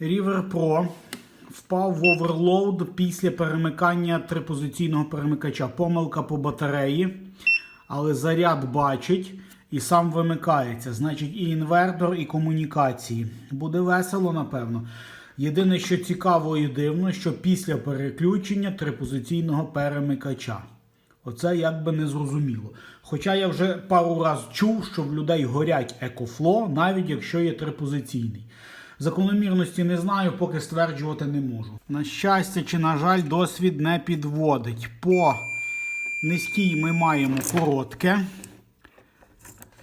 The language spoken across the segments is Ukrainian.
River Pro впав в оверлоуд після перемикання трипозиційного перемикача. Помилка по батареї, але заряд бачить і сам вимикається. Значить, і інвертор, і комунікації. Буде весело, напевно. Єдине, що цікаво і дивно, що після переключення трипозиційного перемикача. Оце якби не зрозуміло. Хоча я вже пару раз чув, що в людей горять екофло, навіть якщо є трипозиційний. Закономірності не знаю, поки стверджувати не можу. На щастя чи, на жаль, досвід не підводить. По низькій ми маємо коротке.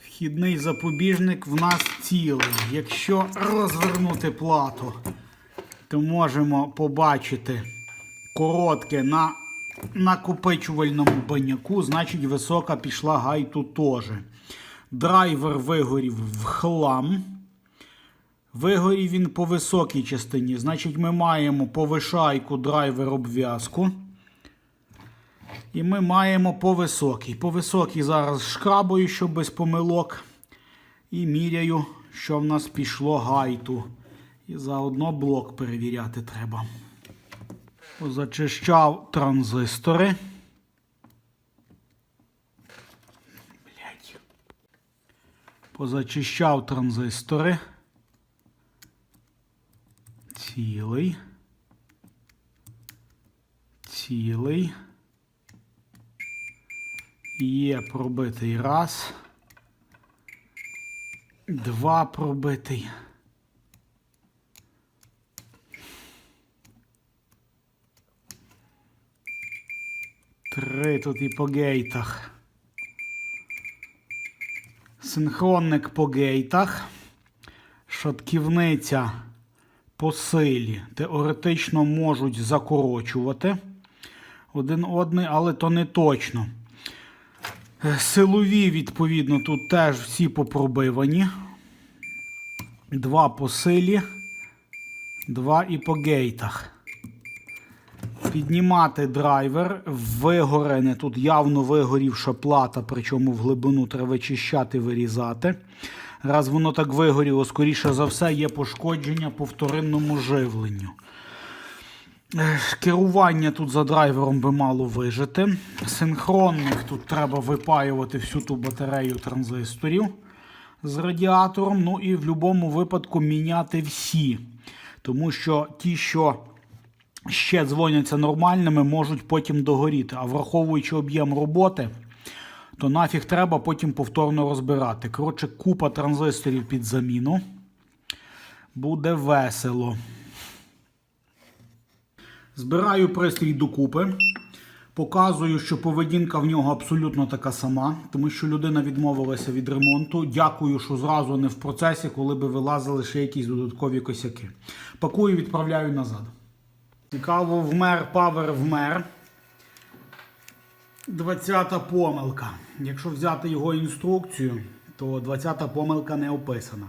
Вхідний запобіжник в нас цілий. Якщо розвернути плату, то можемо побачити коротке на накопичувальному баняку, значить висока пішла гайту теж. Драйвер вигорів в хлам. Вигорів він по високій частині. Значить, ми маємо повишайку драйвер обв'язку. І ми маємо по високій. По високій зараз шкрабую, щоб без помилок. І міряю, що в нас пішло гайту. І заодно блок перевіряти треба. Позачищав транзистори. Позачищав транзистори. Цілий. Цілий. Є пробитий раз. Два пробитий. Три тут і по гейтах. Синхронник по гейтах. Шатківниця по силі теоретично можуть закорочувати один одний, але то не точно. Е, Силові, відповідно, тут теж всі попробивані. Два по силі, два і по гейтах. Піднімати драйвер, вигорене, тут явно вигорівша плата, причому в глибину треба вичищати, вирізати. Раз воно так вигоріло, скоріше за все, є пошкодження по вторинному живленню. Керування тут за драйвером би мало вижити. Синхронник тут треба випаювати всю ту батарею транзисторів з радіатором. Ну і в будь-якому випадку міняти всі. Тому що ті, що ще дзвоняться нормальними, можуть потім догоріти. А враховуючи об'єм роботи, то нафіг треба потім повторно розбирати. Коротше, купа транзисторів під заміну. Буде весело. Збираю пристрій докупи. Показую, що поведінка в нього абсолютно така сама, тому що людина відмовилася від ремонту. Дякую, що зразу не в процесі, коли би вилазили ще якісь додаткові косяки. Пакую, відправляю назад. Цікаво, вмер, павер вмер. 20-та помилка. Якщо взяти його інструкцію, то 20-та помилка не описана.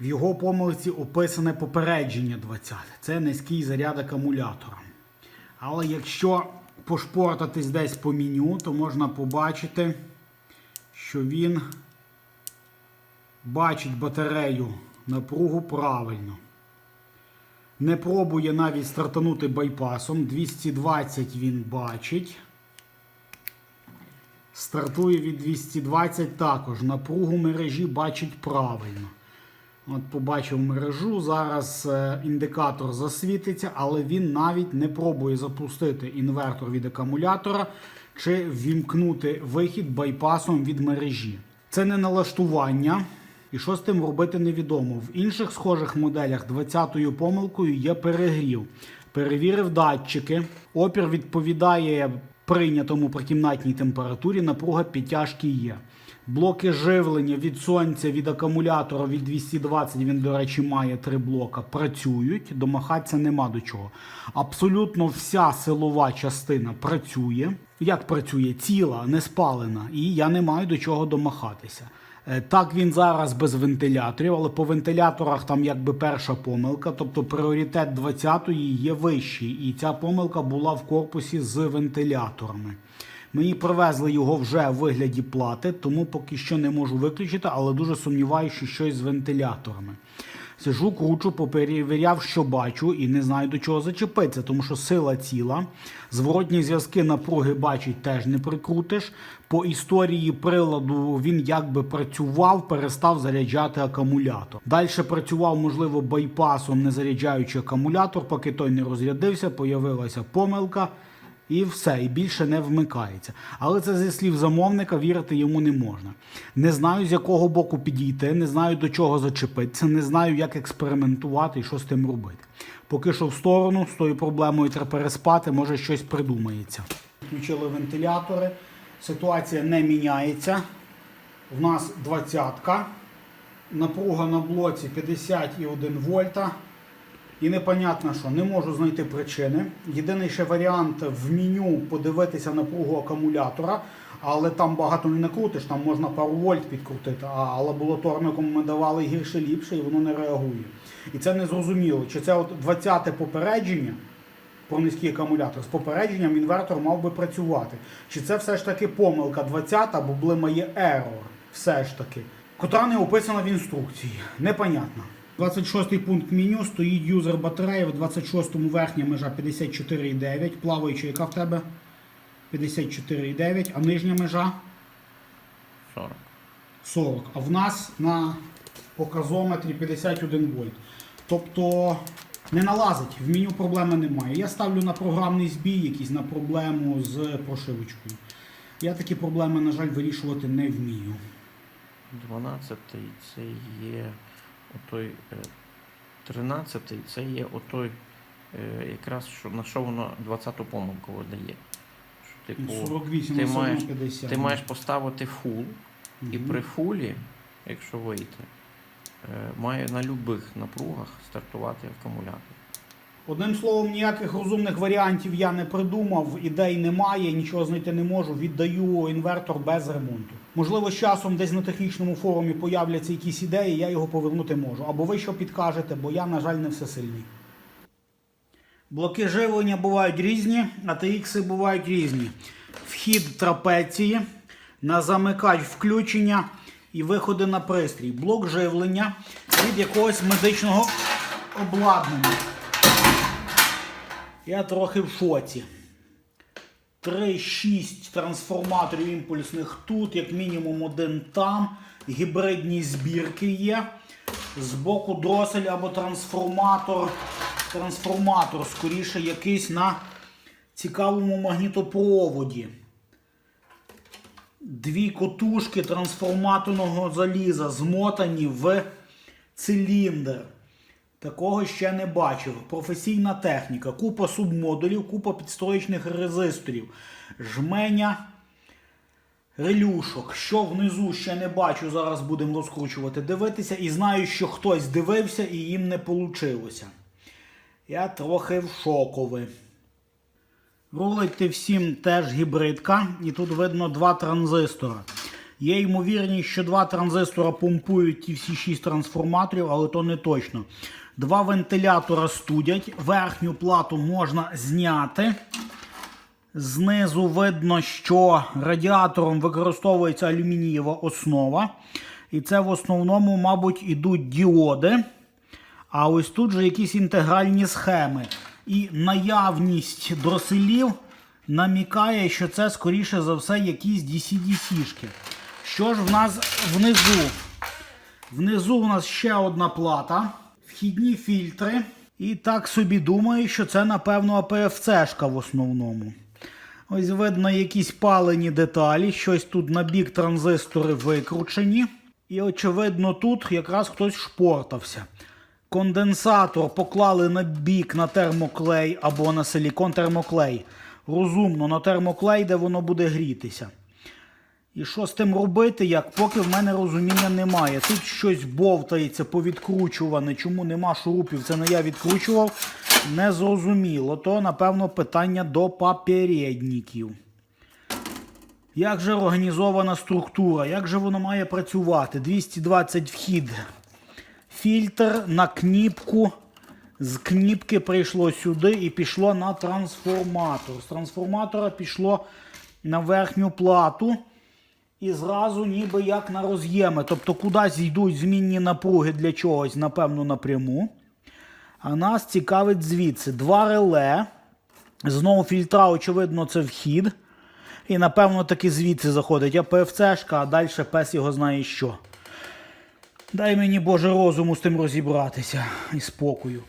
В його помилці описане попередження 20. Це низький заряд акумулятора. Але якщо пошпортатись десь по меню, то можна побачити, що він бачить батарею напругу правильно. Не пробує навіть стартанути байпасом. 220 він бачить. Стартує від 220 також. Напругу мережі бачить правильно. От побачив мережу. Зараз е, індикатор засвітиться, але він навіть не пробує запустити інвертор від акумулятора чи ввімкнути вихід байпасом від мережі. Це не налаштування. І що з тим робити невідомо. В інших схожих моделях 20-ю помилкою є перегрів. Перевірив датчики. Опір відповідає прийнятому при кімнатній температурі, напруга підтяжки є. Блоки живлення від сонця, від акумулятора від 220, він, до речі, має три блока, працюють, домахатися нема до чого. Абсолютно вся силова частина працює. Як працює? Ціла, не спалена, і я не маю до чого домахатися. Е, Так, він зараз без вентиляторів, але по вентиляторах там якби перша помилка, тобто пріоритет 20-ї є вищий, і ця помилка була в корпусі з вентиляторами. Мені привезли його вже в вигляді плати, тому поки що не можу виключити, але дуже сумніваюся, що щось з вентиляторами. Сижу, кручу, поперевіряв, що бачу, і не знаю до чого зачепитися, тому що сила ціла. Зворотні зв'язки напруги бачить теж не прикрутиш. По історії приладу він якби працював, перестав заряджати акумулятор. Далі працював, можливо, байпасом, не заряджаючи акумулятор, поки той не розрядився, появилася помилка. І все, і більше не вмикається. Але це зі слів замовника, вірити йому не можна. Не знаю, з якого боку підійти, не знаю до чого зачепитися, не знаю, як експериментувати і що з тим робити. Поки що в сторону з тою проблемою треба переспати, може щось придумається. Включили вентилятори, ситуація не міняється. В нас двадцятка, напруга на блоці 50,1 вольта. І непонятно що, не можу знайти причини. Єдиний ще варіант в меню подивитися напругу акумулятора, але там багато не накрутиш, там можна пару вольт підкрутити, а лабораторником ми давали гірше ліпше і воно не реагує. І це не зрозуміло, чи це от 20-те попередження про низький акумулятор з попередженням інвертор мав би працювати. Чи це все ж таки помилка 20-та, бо блимає error, все ж таки, котра не описана в інструкції. Непонятно. 26 пункт меню стоїть юзер батареї, в 26-му верхня межа 54,9, плаваюча яка в тебе 54,9, а нижня межа 40. 40. А в нас на показометрі 51 вольт. Тобто не налазить, в меню проблеми немає. Я ставлю на програмний збій, якийсь на проблему з прошивочкою. Я такі проблеми, на жаль, вирішувати не вмію. 12 це є отой. е, 13 це є отой, е, якраз що, на що воно 20-ту помилку видає. Що, типу, 48 ти маєш- 50. ти маєш поставити фул, і Мгм. при фулі, якщо вийти, е, має на любих напругах стартувати акумулятор. Одним словом, ніяких розумних варіантів я не придумав, ідей немає, нічого знайти не можу. Віддаю інвертор без ремонту. Можливо, з часом десь на технічному форумі появляться якісь ідеї, я його повернути можу. Або ви що підкажете, бо я, на жаль, не всесильний. Блоки живлення бувають різні, а TX бувають різні. Вхід трапеції, на замикач включення і виходи на пристрій. Блок живлення від якогось медичного обладнання. Я трохи в шоці. 3-6 трансформаторів імпульсних тут, як мінімум один там. Гібридні збірки є. Збоку дросель або трансформатор. Трансформатор, скоріше, якийсь на цікавому магнітопроводі. Дві котушки трансформаторного заліза змотані в циліндр. Такого ще не бачив. Професійна техніка, купа субмодулів, купа підстроєчних резисторів, жменя релюшок. Що внизу ще не бачу, зараз будемо розкручувати, дивитися. І знаю, що хтось дивився і їм не вийшло. Я трохи в шокові. Рулить всім теж гібридка, і тут видно два транзистора. Є ймовірність, що два транзистора помпують ті всі шість трансформаторів, але то не точно. Два вентилятора студять, верхню плату можна зняти. Знизу видно, що радіатором використовується алюмінієва основа. І це в основному, мабуть, ідуть діоди. А ось тут же якісь інтегральні схеми. І наявність дроселів намікає, що це, скоріше за все, якісь DC-DC-шки. Що ж в нас внизу? Внизу у нас ще одна плата, вхідні фільтри. І так собі думаю, що це, напевно, АПФЦ-шка в основному. Ось видно якісь палені деталі, щось тут на бік транзистори викручені. І, очевидно, тут якраз хтось шпортався. Конденсатор поклали на бік на термоклей або на силікон термоклей. Розумно, на термоклей, де воно буде грітися. І що з тим робити, як поки в мене розуміння немає. Тут щось бовтається, повідкручуване. Чому нема шурупів? Це не я відкручував. Не зрозуміло. То, напевно, питання до попередників. Як же організована структура? Як же воно має працювати? 220 вхід. Фільтр на кніпку. З кніпки прийшло сюди і пішло на трансформатор. З трансформатора пішло на верхню плату. І зразу ніби як на роз'єми. Тобто кудись йдуть змінні напруги для чогось, напевно, напряму. А нас цікавить звідси два реле. Знову фільтра, очевидно, це вхід. І напевно таки звідси заходить. А ПФЦшка, а далі пес його знає що. Дай мені Боже розуму з тим розібратися і спокою.